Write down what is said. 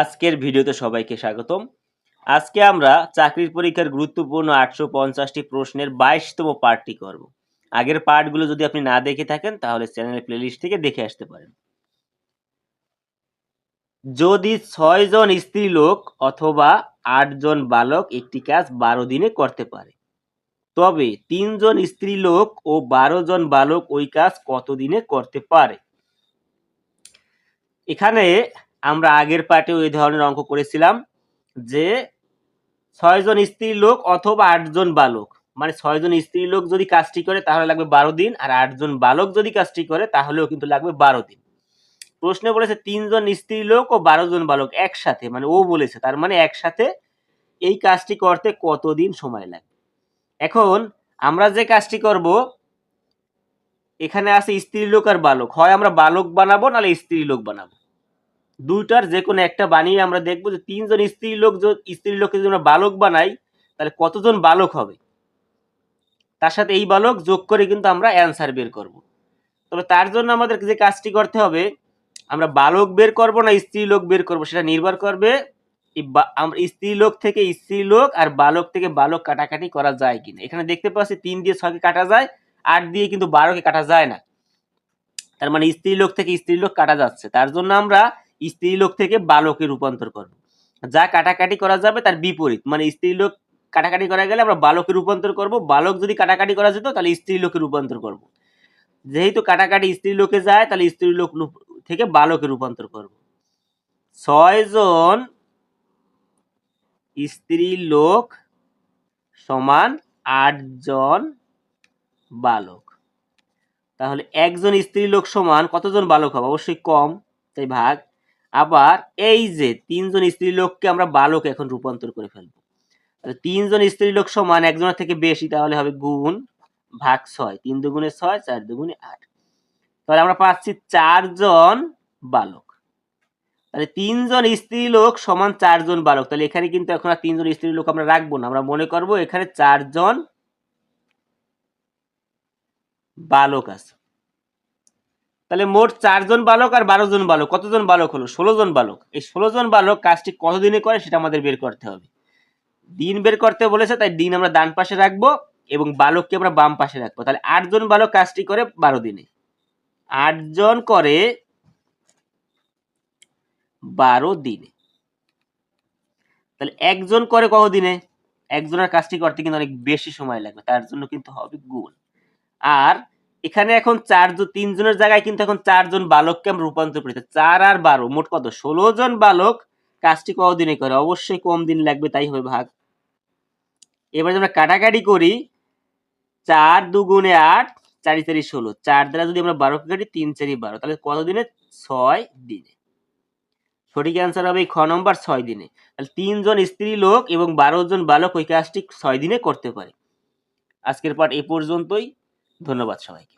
আজকের ভিডিওতে সবাইকে স্বাগতম। আজকে আমরা চাকরির পরীক্ষার গুরুত্বপূর্ণ আটশো পঞ্চাশটি প্রশ্নের বাইশতম পার্টটি করব। আগের পার্টগুলো যদি আপনি না দেখে থাকেন, তাহলে চ্যানেলের প্লেলিস্ট থেকে দেখে আসতে পারেন। যদি ছয়জন স্ত্রী লোক অথবা আটজন বালক একটি কাজ বারো দিনে করতে পারে, তবে তিনজন স্ত্রী লোক ও বারো জন বালক ওই কাজ কত দিনে করতে পারে? এখানে আমরা আগের পার্টে ওই ধরনের অঙ্ক করেছিলাম যে ছয়জন স্ত্রী লোক অথবা আটজন বালক। মানে ছয়জন স্ত্রী লোক যদি কাজটি করে, তাহলে লাগবে বারো দিন, আর আটজন বালক যদি কাজটি করে, তাহলেও কিন্তু লাগবে বারো দিন। প্রশ্নে বলেছে তিনজন স্ত্রী লোক ও বারো জন বালক একসাথে মানে ও বলেছে, তার মানে একসাথে এই কাজটি করতে কতদিন সময় লাগে এখন আমরা যে কাজটি করব, এখানে আছে স্ত্রী লোক আর বালক। হয় আমরা বালক বানাবো, নাহলে স্ত্রী লোক বানাবো। দুইটার যে কোনো একটা বানিয়ে আমরা দেখব যে তিনজন স্ত্রী লোক স্ত্রী লোককে যদি আমরা বালক বানাই, তাহলে কতজন বালক হবে? তার সাথে এই বালক যোগ করে কিন্তু আমরা অ্যান্সার বের করব। তবে তার জন্য আমাদের যে কাজটি করতে হবে, আমরা বালক বের করব না স্ত্রী লোক বের করব, সেটা নির্ভর করবে আমরা স্ত্রী লোক থেকে স্ত্রী লোক আর বালক থেকে বালক কাটাকাটি করা যায় কিনা। এখানে দেখতে পাচ্ছি তিন দিয়ে ছয়কে কাটা যায়, আট দিয়ে কিন্তু বারোকে কাটা যায় না। তার মানে স্ত্রী লোক থেকে স্ত্রী লোক কাটা যাচ্ছে। তার জন্য আমরা স্ত্রী লোক থেকে বালকে রূপান্তর করব। যা কাটাকাটি করা যাবে তার বিপরীত। মানে স্ত্রীলোক কাটাকাটি করা গেলে আমরা বালকে রূপান্তর করব, বালক যদি কাটাকাটি করা যেত তাহলে স্ত্রীলোকে রূপান্তর করব। যেহেতু কাটাকাটি স্ত্রী লোকে যায়, তাহলে স্ত্রী লোক রূপ- থেকে বালকে রূপান্তর করব। ছয় জন স্ত্রী লোক সমান আটজন বালক। তাহলে একজন স্ত্রী লোক সমান কতজন বালক হবে? অবশ্যই কম, তাই ভাগ। আবার এই যে তিনজন স্ত্রী লোককে আমরা বালক এখন রূপান্তর করে ফেলব। তিনজন স্ত্রী লোক সমান একজনের থেকে বেশি তাহলে হবে গুণ ভাগ ছয়, তিন দুগুণে ছয়, চার দুগুণে আট। তাহলে আমরা পাচ্ছি চারজন বালক। তাহলে তিনজন স্ত্রী লোক সমান চারজন বালক। তাহলে এখানে কিন্তু এখন আর তিনজন স্ত্রী লোক আমরা রাখব না। আমরা মনে করব এখানে চারজন বালক আছে। তাহলে মোট চারজন বালক আর বারো জন বালক, কতজন বালক হলো? ষোলো জন বালক। এই ষোলো জন বালক কাজটি কতদিনে করে সেটা আমাদের বের করতে হবে। দিন বের করতে বলেছে, তাই দিন আমরা ডান পাশে রাখব এবং বালককে আমরা বাম পাশে রাখব। তাহলে আটজন বালক কাজটি করে বারো দিনে। আটজন করে বারো দিনে। তাহলে একজন করে কত দিনে? একজনের কাজটি করতে কিন্তু অনেক বেশি সময় লাগবে, তার জন্য কিন্তু হবে গুণ। আর এখানে এখন চারজন, তিনজনের জায়গায় কিন্তু এখন চারজন বালককে আমরা রূপান্তর করি। তা চার আর বারো, মোট কত? ষোলো জন বালক কাজটি কতদিনে করে? অবশ্যই কম দিন লাগবে, তাই হবে ভাগ। এবার আমরা কাটাকাটি করি, চার দুগুণে আট, চারি চারি ষোলো। চার দ্বারা যদি আমরা বারোকে কাটি, তিন চারি বারো, তাহলে কত দিনে ছয় দিনে। সঠিক অ্যান্সার হবে খ নম্বর, ছয় দিনে। তাহলে তিনজন স্ত্রী লোক এবং বারো জন বালক ওই কাজটি ছয় দিনে করতে পারে। আজকের পাঠ এ পর্যন্তই। ধন্যবাদ সবাইকে।